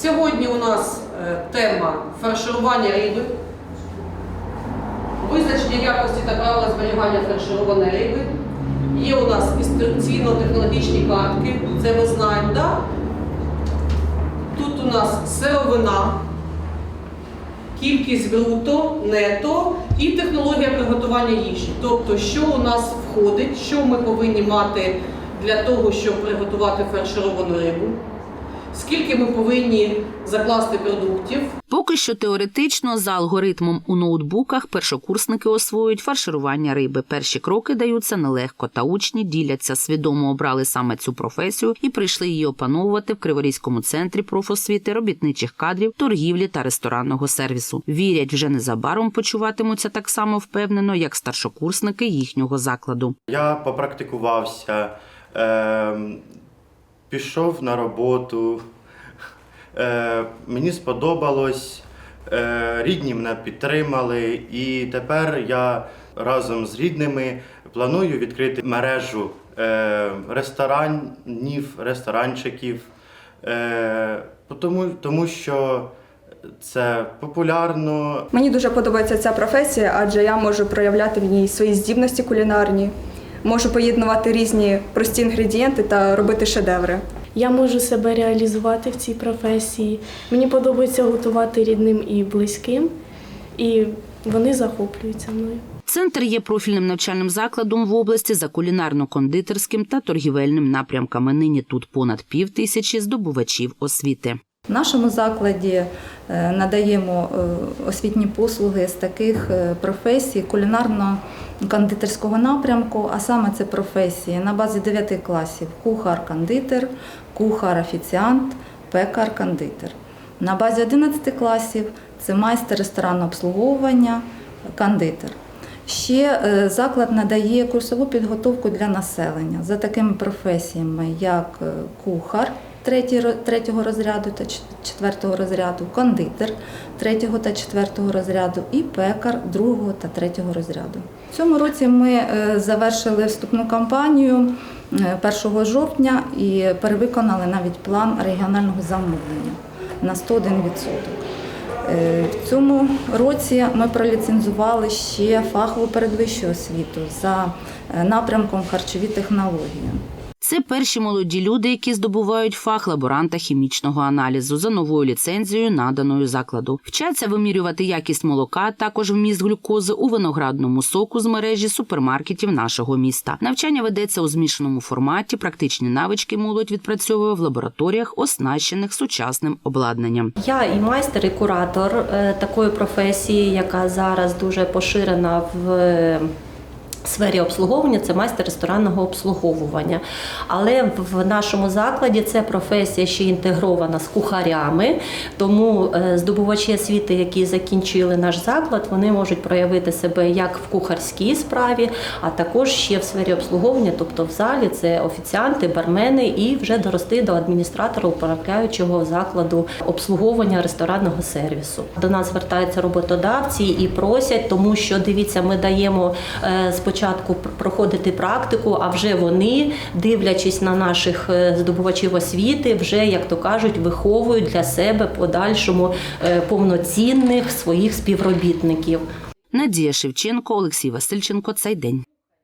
Сьогодні у нас е, тема фарширування риби, визначення якості та правила зберігання фаршированої риби. Є у нас інструкційно-технологічні картки, це ми знаємо, да? Тут у нас сировина, кількість бруто, нето і технологія приготування їжі. Тобто, що у нас входить, що ми повинні мати для того, щоб приготувати фаршировану рибу, скільки ми повинні закласти продуктів, Поки що теоретично за алгоритмом у ноутбуках першокурсники освоюють фарширування риби. Перші кроки даються нелегко, та учні діляться, свідомо обрали саме цю професію і прийшли її опановувати в Криворізькому центрі профосвіти, робітничих кадрів, торгівлі та ресторанного сервісу. Вірять, вже незабаром почуватимуться так само впевнено, як старшокурсники їхнього закладу. Я попрактикувався, е, пішов на роботу. Е, мені сподобалось, е, рідні мене підтримали, і тепер я разом з рідними планую відкрити мережу е, ресторанів, ресторанчиків, е, тому, тому що це популярно, Мені дуже подобається ця професія, адже я можу проявляти в ній свої здібності кулінарні, можу поєднувати різні прості інгредієнти та робити шедеври. Я можу себе реалізувати в цій професії. Мені подобається готувати рідним і близьким, і вони захоплюються мною. Центр є профільним навчальним закладом в області за кулінарно-кондитерським та торгівельним напрямками. Нині тут понад пів тисячі здобувачів освіти. В нашому закладі е, надаємо е, освітні послуги з таких е, професій кулінарно-кондитерського напрямку, а саме це професії на базі 9 класів кухар-кондитер, кухар-офіціант, пекар-кондитер. На базі 11 класів це майстер ресторанного обслуговування, кондитер. Ще заклад надає курсову підготовку для населення за такими професіями, як кухар третього розряду та четвертого розряду, кондитер третього та четвертого розряду і пекар другого та третього розряду. В цьому році ми е, завершили вступну кампанію е, 1 жовтня і перевиконали навіть план регіонального замовлення на 101%. Е, В цьому році ми проліцензували ще фахову передвищу освіту за е, напрямком харчові технології. Це перші молоді люди, які здобувають фах лаборанта хімічного аналізу за новою ліцензією, наданою закладу. Вчаться вимірювати якість молока, також вміст глюкози у виноградному соку з мережі супермаркетів нашого міста. Навчання ведеться у змішаному форматі. Практичні навички молодь відпрацьовує в лабораторіях, оснащених сучасним обладнанням. Я і майстер, і куратор е, такої професії, яка зараз дуже поширена в е, сфері обслуговування, це майстер ресторанного обслуговування. Але в нашому закладі це професія ще інтегрована з кухарями, тому е, здобувачі освіти, які закінчили наш заклад, вони можуть проявити себе як в кухарській справі, а також ще в сфері обслуговування, тобто в залі це офіціанти, бармени і вже дорости до адміністратора управляючого закладу обслуговування ресторанного сервісу. До нас звертаються роботодавці і просять, тому що дивіться, ми даємо е, спочатку проходити практику, а вже вони, дивлячись на наших е, здобувачів освіти, вже як то кажуть, виховують для себе подальшому е, повноцінних своїх співробітників. Надія Шевченко, Олексій Васильченко. Цей день.